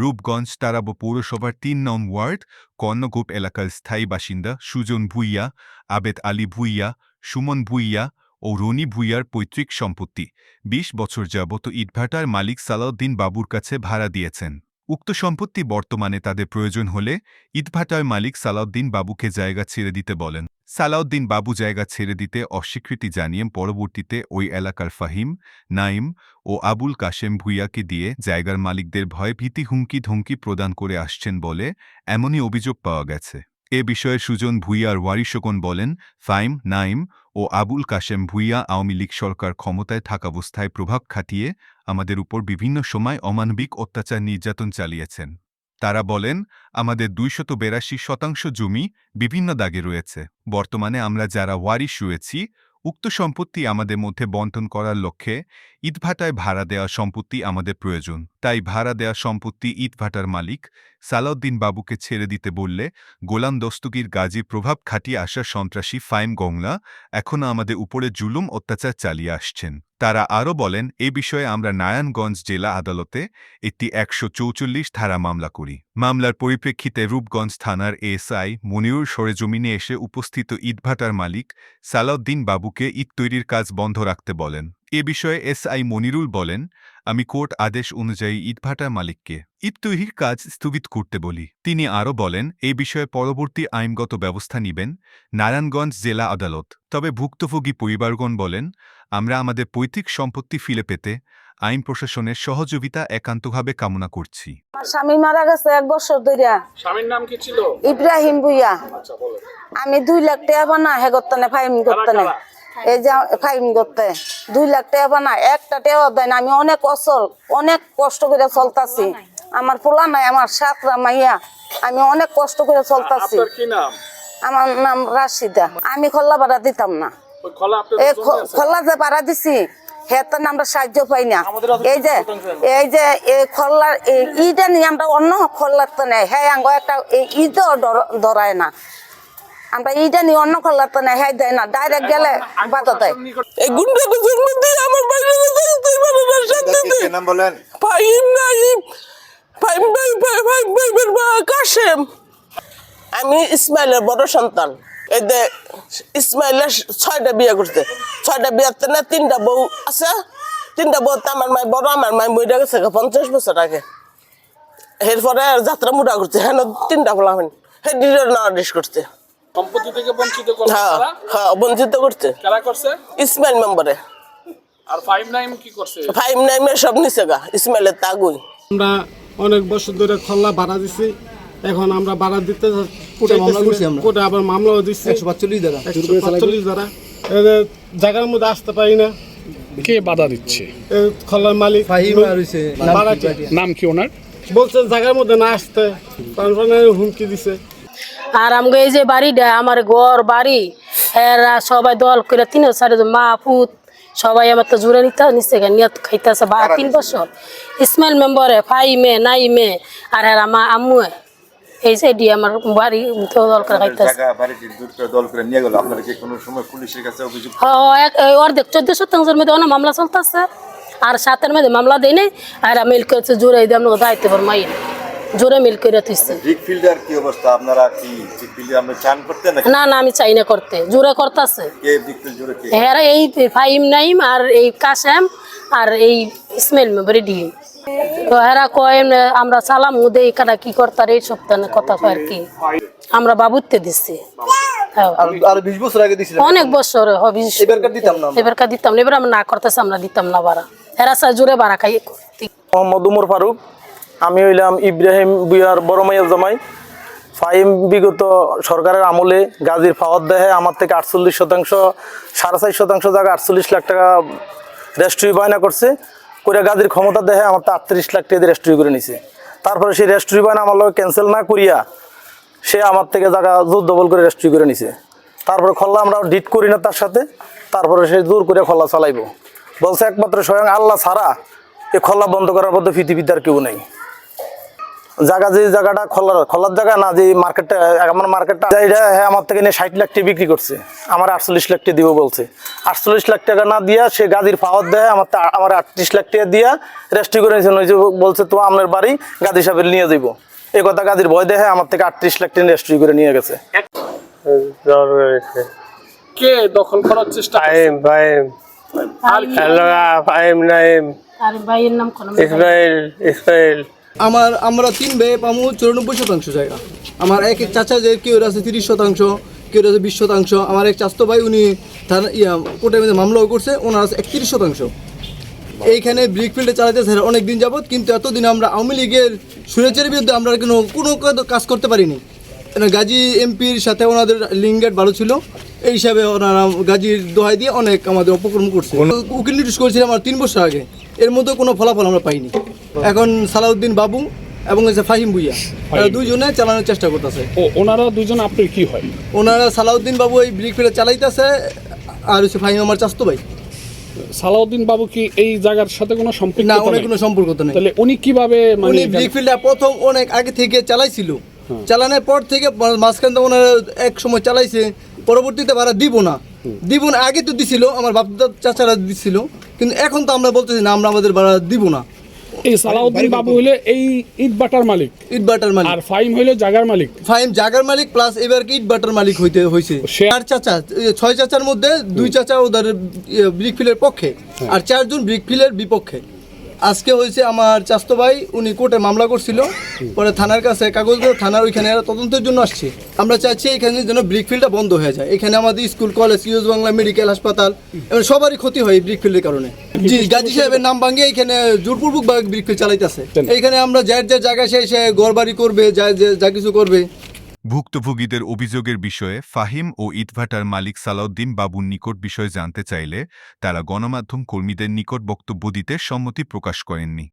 রূপগঞ্জ তারাব পৌরসভার তিন নং ওয়ার্ড কর্ণগোপ এলাকার স্থায়ী বাসিন্দা সুজন ভুইয়া, আবেদ আলী ভুইয়া, সুমন ভুইয়া ও রনি ভুইয়ার পৈতৃক সম্পত্তি। ২০ বছর যাবত ইটভাটার মালিক সালাউদ্দিন বাবুর কাছে ভাড়া দিয়েছেন। উক্ত সম্পত্তি বর্তমানে তাদের প্রয়োজন হলে ইটভাটার মালিক সালাউদ্দিন বাবুকে জায়গা ছেড়ে দিতে বলেন। সালাউদ্দিন বাবু জায়গা ছেড়ে দিতে অস্বীকৃতি জানিয়ে পরবর্তীতে ওই এলাকার ফাহিম, নাইম ও আবুল কাশেম ভুইয়াকে দিয়ে জায়গার মালিকদের ভয় ভীতি হুমকি ধমকি প্রদান করে আসছেন বলে এমনই অভিযোগ পাওয়া গেছে। এ বিষয়ে সুজন ভুইয়ার ওয়ারিশগণ বলেন ফাইম নাইম ও আবুল কাশেম ভুইয়া আওয়ামী লীগ সরকার ক্ষমতায় থাকাবস্থায় প্রভাব খাটিয়ে আমাদের উপর বিভিন্ন সময় অমানবিক অত্যাচার নির্যাতন চালিয়েছেন। তারা বলেন, আমাদের দুইশত বেরাশি শতাংশ জমি বিভিন্ন দাগে রয়েছে। বর্তমানে আমরা যারা ওয়ারিশ রয়েছি, উক্ত সম্পত্তি আমাদের মধ্যে বন্টন করার লক্ষ্যে ইটভাটায় ভাড়া দেওয়া সম্পত্তি আমাদের প্রয়োজন। তাই ভাড়া দেওয়া সম্পত্তি ইটভাটার মালিক সালাউদ্দিন বাবুকে ছেড়ে দিতে বললে, গোলাম দস্তগীর গাজী প্রভাব খাটিয়ে আসা সন্ত্রাসী ফাইম গংলা এখনও আমাদের উপরে জুলুম অত্যাচার চালিয়ে আসছেন। তারা আরও বলেন, এ বিষয়ে আমরা নারায়ণগঞ্জ জেলা আদালতে একটি একশো চৌচল্লিশ ধারা মামলা করি। মামলার পরিপ্রেক্ষিতে রূপগঞ্জ থানার এসআই মনিউর সরেজমিনে এসে উপস্থিত ইটভাটার মালিক সালাউদ্দিন বাবুকে ইট তৈরির কাজ বন্ধ রাখতে বলেন। এ বিষয়ে এসআই মনিরুল বলেন আমি কোর্ট আদেশ অনুযায়ী ইটভাটার মালিককে ইট তৈরির কাজ স্থগিত করতে বলি। তিনি আরও বলেন এই বিষয়ে পরবর্তী আইনগত ব্যবস্থা নিবেন নারায়ণগঞ্জ জেলা আদালত। তবে ভুক্তভোগী পরিবারগণ বলেন আমরা আমাদের পৈতৃক সম্পত্তি ফিরে পেতে আইন প্রশাসনের সহযোগিতা একান্তভাবে কামনা করছি। স্বামী মারা গেছে এক বছর ধরে স্বামীর নাম কি ছিল? ইব্রাহিম বুইয়া আচ্ছা আমি দুই লাখ টাকা বানা হে করতে না ফাইম করতে না কারা? এই যে ফাইম করতে দুই লাখ টাকা বানা একটা টাকাও দেয় না আমি অনেক অসল অনেক কষ্ট করে চলতাছি। আমার পোলা নাই আমার সাতরা মাইয়া আমি অনেক কষ্ট করে চলতাছি। আমার নাম রাশিদা। আমি খোল্লা ভাড়া দিতাম না। খোলা যে ভাড়া দিছি হেতে আমরা সাহায্য পাই না। এই যে এই যে এই এই ইটা নিয়ে আমরা অন্য খোলার তো নেই। হ্যাঁ আঙ্গ একটা এই ইটও ধরায় না। আমরা ইটা নিয়ে অন্য খোলার তো নেই হ্যাঁ দেয় না ডাইরেক্ট গেলে বাধা দেয়। এই গুন্ডা কুচুর মধ্যে আমার বাইরে থাকতে পারে না শান্তিতে কি নাম বলেন? ফাইম নাইম ফাইম ভাই ভাই ভাই ভাই ভাই ভাই কাশেম। আমি ইসমাইলের বড় সন্তান। এই যে ইসমাইলের ছয়টা বিয়ে করছে। ছয়টা বিয়েতে না তিনটা বউ আছে। তিনটা বউ আমার মাই বড় আমার মাই মরে গেছে পঞ্চাশ বছর আগে। এরপরে যাত্রা মুড়া করছে। হ্যাঁ তিনটা বলা হয়নি। হ্যাঁ ডিনার নারিশ করছে। সম্পত্তি থেকে বঞ্চিত করছে হ্যাঁ হ্যাঁ বঞ্চিত করছে। কারা করছে? ইসমাইল মেম্বারে। আর ফাইভ নাইম কি করছে? ফাইভ নাইমের সব নিচে গা ইসমাইলের তাগুই। আমরা অনেক বছর ধরে খল্লা ভাড়া দিছি এখন আমরা ভাড়া দিতে কোর্টে মামলা করছি আমরা। কোর্টে আবার মামলাও দিচ্ছি একশো পাঁচচল্লিশ দ্বারা একশো পাঁচচল্লিশ দ্বারা। জায়গার মধ্যে আসতে পারি না। কে বাধা দিচ্ছে? খল্লার মালিক ফাহিম আর হইছে ভাড়া কি? নাম কি ওনার? বলছে জায়গার মধ্যে না আসতে হুমকি দিছে। আর আমগো এই যে বাড়িটা আমার ঘর বাড়ি এরা সবাই দল করে তিন চারি মা পুত সবাই আমার তো জুড়ে নিতে নিচ্ছে নিয়ে খাইতেছে বা তিন বছর। ইসমাইল মেম্বরে ফাই মে নাই মে আর এরা মা আম্মু এই যে এটি আমার বাড়ি তো দল করে খাইতেছে। দল করে নিয়ে গেল। আপনারা কি কোনো সময় পুলিশের কাছে অভিযোগ অর্ধেক চোদ্দ শতাংশের মধ্যে অনেক মামলা চলতেছে। আর সাতের মধ্যে মামলা দেয় নাই আর করেছে জোরে দিয়ে আপনাকে দায়িত্ব পর মাই জোরে মিল করে তুইছে ব্রিক ফিল্ডার কি অবস্থা? আপনারা কি ব্রিক ফিল্ডে আমরা চান করতে নাকি? না না আমি চাই না করতে। জোরে করতেছে। কে ফিল্ড জুড়ে কে? এরা এই ফাইম নাইম আর এই কাশেম আর এই ইসমাইল মেম্বারি ডিম তো এরা কয় আমরা সালাম মুদে এখানে কি করতার এই সপ্তাহে কথা কয় আর কি? আমরা বাবুতে দিচ্ছি হ্যাঁ। আর বিশ বছর আগে দিছিলাম। অনেক বছর হবে এবারকার দিতাম না আমরা। এবারকার দিতাম না। এবার আমরা না করতেছি আমরা দিতাম না বাড়া এরা চা জোরে বাড়া খাই মোহাম্মদ উমর ফারুক। আমি হইলাম ইব্রাহিম বুয়ার বড় মাইয়া জামাই। ফাইম বিগত সরকারের আমলে গাজীর ফাওয়ার দেহে আমার থেকে আটচল্লিশ শতাংশ, সাড়ে চার শতাংশ জায়গা আটচল্লিশ লাখ টাকা রেস্ট্রি বায়না করছে। করে গাজীর ক্ষমতা দেহে আমার তো আটত্রিশ লাখ টাকা রেস্ট্রি করে নিছে। তারপরে সেই রেস্ট্রি বায়না আমার লোক ক্যান্সেল না করিয়া সে আমার থেকে জায়গা জোর ডবল করে রেস্ট্রি করে নিছে। তারপরে খল্লা আমরা ডিট করি না তার সাথে, তারপরে সে জোর করে খল্লা চালাইব। বলছে একমাত্র স্বয়ং আল্লাহ ছাড়া এ খল্লা বন্ধ করার মধ্যে পৃথিবীতে আর কেউ নেই। জায়গা যে জায়গাটা খোলার খোলার জায়গা না যে মার্কেটটা আমার মার্কেটটা এটা হ্যাঁ আমার থেকে নিয়ে ষাট লাখ টাকা বিক্রি করছে। আমার আটচল্লিশ লাখ টাকা দিব বলছে। আটচল্লিশ লাখ টাকা না দিয়া সে গাদির পাওয়ার দেয় আমার আমার আটত্রিশ লাখ টাকা দিয়া রেস্ট্রি করে নিয়েছে ওই যে বলছে তো আপনার বাড়ি গাদি সাহেবের নিয়ে যাইব। এই কথা গাদির ভয় দেখে আমার থেকে আটত্রিশ লাখ টাকা রেস্ট্রি করে নিয়ে গেছে। কে দখল করার চেষ্টা? আর ভাইয়ের নাম কোন আমার, আমরা তিন ভাই পামু চুরানব্বই শতাংশ জায়গা। আমার এক এক চাচা যে কেউ আছে তিরিশ শতাংশ, কেউ আছে বিশ শতাংশ। আমার এক চাস্তো ভাই, উনি থানা ইয়া মধ্যে মামলাও করছে, ওনার আছে একত্রিশ শতাংশ। এইখানে ব্রিকফিল্ডে স্যার অনেক দিন যাবত কিন্তু এতদিন আমরা আওয়ামী লীগের সুরেচের বিরুদ্ধে আমরা কোনো কোনো কাজ- করতে পারিনি। গাজী এমপির সাথে ওনাদের লিঙ্গেট ভালো ছিল। এই হিসাবে ওনারা গাজীর দোহাই দিয়ে অনেক আমাদের অপকর্ম করছে। উকিল নোটিশ করেছিলাম আমার তিন বছর আগে। এর মধ্যে কোনো ফলাফল আমরা পাইনি। এখন সালাউদ্দিন বাবু এবং হচ্ছে ফাহিম ভুইয়া এরা দুইজনে চালানোর চেষ্টা করতেছে। ওনারা দুজন আপনার কি হয়? ওনারা সালাউদ্দিন বাবু এই ব্রিক ফিল্ডে চালাইতেছে আর হচ্ছে ফাহিম আমার চাস্তো ভাই। সালাউদ্দিন বাবু কি এই জায়গার সাথে কোনো সম্পর্ক না কোনো সম্পর্ক তো নেই। তাহলে উনি কীভাবে মানে উনি ব্রিক ফিল্ডে প্রথম অনেক আগে থেকে চালাইছিল। চালানোর পর থেকে মাঝখান থেকে ওনারা এক সময় চালাইছে পরবর্তীতে ভাড়া দিব না। দিব না আগে তো দিছিল আমার বাপ চাচারা দিছিল কিন্তু এখন তো আমরা বলতেছি না আমরা আমাদের ভাড়া দিব না। এই সালাউদ্দিন বাবু হইলে এই ইট বাটার মালিক। ইট বাটার মালিক। আর ফাইম হইল জাগার মালিক। ফাইম জাগার মালিক প্লাস এবার কি ইট বাটার মালিক হইতে হয়েছে সে- চার চাচা ছয় চাচার মধ্যে দুই চাচা ওদের ব্রিক ফিলের পক্ষে আর চারজন ব্রিক ফিলের বিপক্ষে। আজকে হয়েছে আমার চাস্তো ভাই উনি কোর্টে মামলা করছিল। পরে থানার কাছে কাগজ থানার ওইখানে তদন্তের জন্য আসছে। আমরা চাইছি এখানে যেন ব্রিক ফিল্ডটা বন্ধ হয়ে যায়। এখানে আমাদের school college use Bangla medical হাসপাতাল এবং সবারই ক্ষতি হয় এই ব্রিক ফিল্ডের কারণে। জি গাজী সাহেবের নাম ভাঙিয়ে এখানে জোরপূর্বক ব্রিক ফিল্ড চালাইতেছে। এখানে আমরা যার যার জায়গায় সে সে ঘর বাড়ি করবে যা- যা কিছু করবে। ভুক্তভোগীদের অভিযোগের বিষয়ে ফাহিম ও ইটভাটার মালিক সালাউদ্দিন বাবুর নিকট বিষয় জানতে চাইলে তারা গণমাধ্যম কর্মীদের নিকট বক্তব্য দিতে সম্মতি প্রকাশ করেননি।